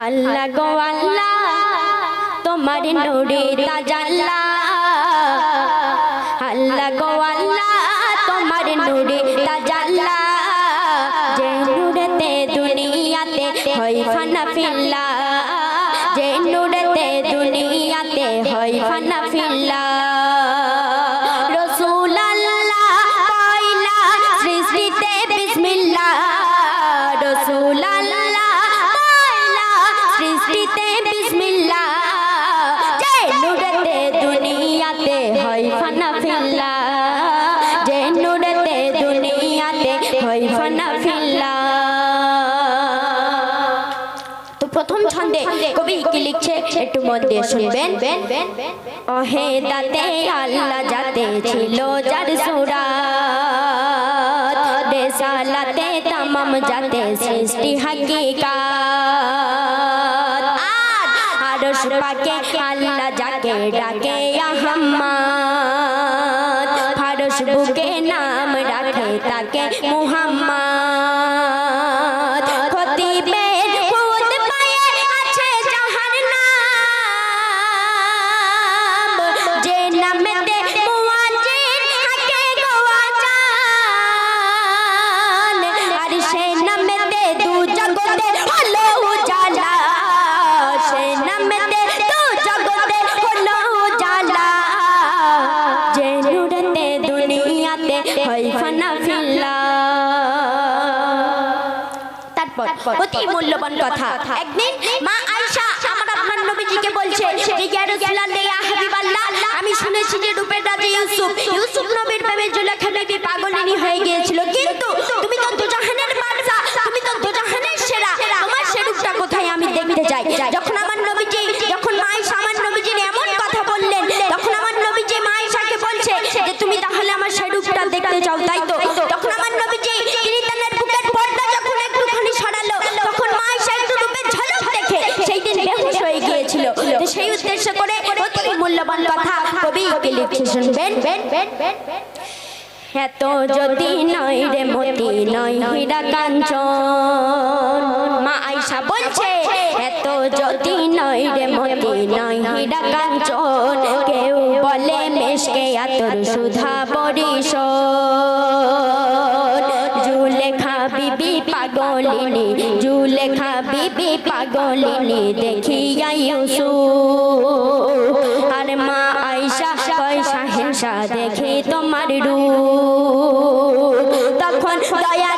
আল্লাহ গো আল্লাহ তোমার নূরে তাজাল্লা। আল্লাহ গো আল্লাহ, তোমার নূরে তাজাল্লা। যে নূরেতে দুনিয়াতে হয় ফানা ফিল্লা যে নূরেতে দুনিয়াতে হয় ফানা প্রথম ছন্দে কবি কি লিখছে? একটু মন দিয়ে শুনবেন। ওহে দাতে আল্লাহ যাতে ছিল, যার সুরাত বেসালাতে তামাম যাতে সৃষ্টি হাকিকাত। আর আরশ পাকে আল্লাহ যাকে ডাকে আহম্মদ ফারস বুকে নাম রাখে তাকে মুহাম্মদ। অতি মূল্যবান কথা। একদিন মা আয়েশা আমার আপনার নবীজিকে বলছে যে ইয়া রাসূলুল্লাহ ইয়া হাবিবাল্লাহ আমি শুনেছি যে রূপের রাজা ইউসুফ ইউসুফ নবীর প্রেমে জুলেখা বিবি পাগলিনী হয়ে গিয়েছিল। কিন্তু তুমি তো দুজাহানের বাদশা তুমি তো দুজাহানের সেরা। তোমার সে রূপটা কোথায় আমি দেখতে যাই যখন আমার নবীজি যখন মা আয়েশা আমার নবীজির এমন কথা বললেন তখন আমার নবীজি মা আয়েশাকে বলছে যে তুমি তাহলে আমার সেই রূপটা দেখতে চাও তাই তো তখন আমার নবীজি তিনি তার বুকের পর্দা যখন একটুখানি সরালো তখন মা আয়েশা একটু রূপের ঝলক দেখে সেই দিন বেহুশ হয়ে গিয়েছিল তো সেই উদ্দেশ্য করে অতি মূল্যবান কথা কবি কে লিখছে শুনবেন? এত যদি নয় রে মতি নয়, হীরা কাঞ্চন। মা আয়সা বলছে, এত যদি নয় রে মতি নয়, হীরা কাঞ্চন। কেউ বলে মেশকে আতর সুধা বরিশ জুলেখা বিবি পাগলিনী জুলেখা বিবি পাগলিনী দেখিয়া ইউসুফ আর মা আয়সা পয়সা হিংসা দেখি তোমার রূপ। তখন দয়ার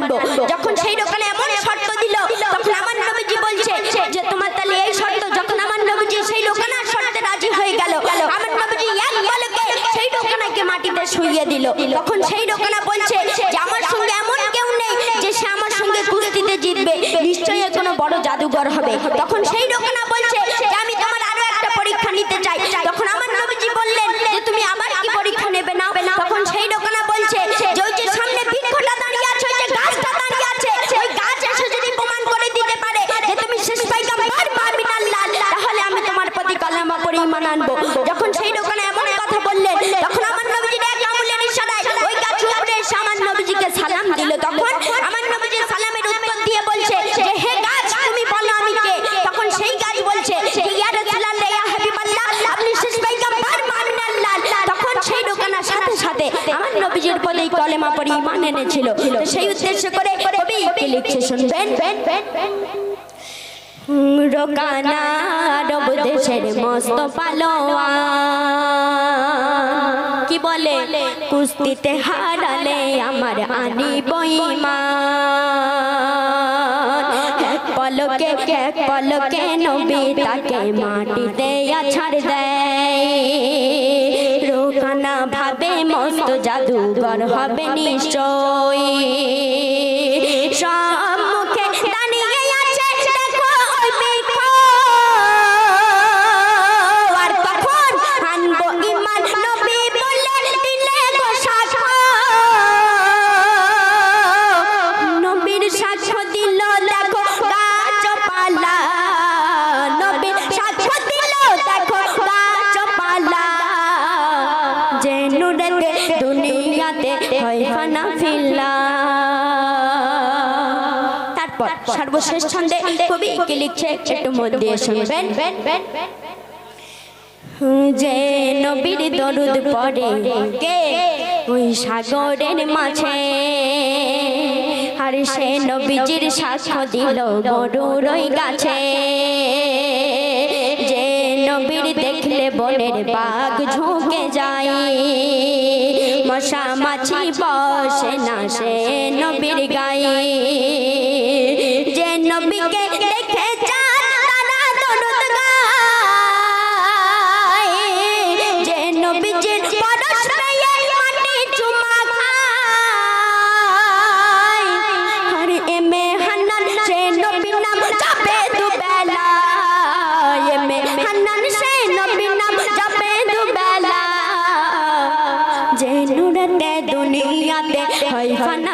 বা পরিমাণ আনব যখন সেই দোকানে এমন শর্ত দিল তখন আমার নবীজি বলছে যে তোমার তাহলে এই শর্ত যখন আমার নবীজি সেই দোকানে শর্তে রাজি হয়ে গেল আমার নবীজি এক বলকে সেই দোকানাকে মাটিতে শুইয়ে দিল। তখন সেই দোকানা বলছে যে আমার সঙ্গে এমন কেউ নেই যে সে আমার সঙ্গে কুস্তিতে জিতবে নিশ্চয়ই কোনো বড় জাদুঘর হবে। তখন সেই দোকানা বলছে যে আমি তোমার আরও একটা পরীক্ষা নিতে চাই তখন আমার নবীজি বললেন যে তুমি আবার কি পরীক্ষা নেবে না তখন সেই দোকানা বলছে যে ওই যে সামনে বৃক্ষটা দাঁড়িয়ে আছে ওই যে গাছটা দাঁড়িয়ে আছে ওই গাছ এসে যদি প্রমাণ করে দিতে পারে যে তুমি শেষ পাইকাম্বার পারমিনাল্লাহ তাহলে আমি তোমার প্রতি কলেমা পরিমাণ আনব যখন সেই দোকানে এমন কথা বললেন তখন আমার নবীজি এক আঙুলের ইশারায় ওই গাছ উপরে এসে আমার নবীজিকে সালাম দিল তখন আমার নবীজি সালামের উত্তর দিয়ে বলছে যে হে গাছ তুমি বলো আমি কে তখন সেই গাছ বলছে যে ইয়া রাসূলুল্লাহ ইয়া হাবিবাল্লাহ আপনি শেষ পাইকাম্বার পারমিনাল্লাহ তখন সেই দোকানের সাথে সাথে আমার নবীজির পদেই কলেমা পড়ি ইমান এনেছিল। সেই উদ্দেশ্য করে কবি কি লিখছে শুনবেন? রোকানা রব দেশের মস্ত পালোয়ান। কি বলে? কুস্তিতে হারালে আমার আনি বইমান এক পলকে এক পলকে নবী তাকে মাটিতে আছাড় দেয়। রোকানা ভাবে মস্ত জাদুঘর হবে নিশ্চয় সম্মুখে দাঁড়িয়ে আছে দেখো ওই বৃক্ষ। আর তখন আনব ঈমান নবী বলে দিলে গো সাক্ষ্য। নবীর সাক্ষ্য দিল দেখো গাছপালা নবীর সাক্ষ্য সর্বশেষ ছন্দে কবি কি লিখছে? একটু মন শুনবেন। যে নবীর দরুদ পড়ে, কে? ওই সাগরের মাঝে। আর সে নবীজির সাক্ষ্য দিল গরুর ওই গাছে। যে নবীর দেখলে বনের বাঘ ঝুঁকে যায়। মশা মাছি বসে না সে নবীর গায়ে। দুনিয়াতে। হয় ফানা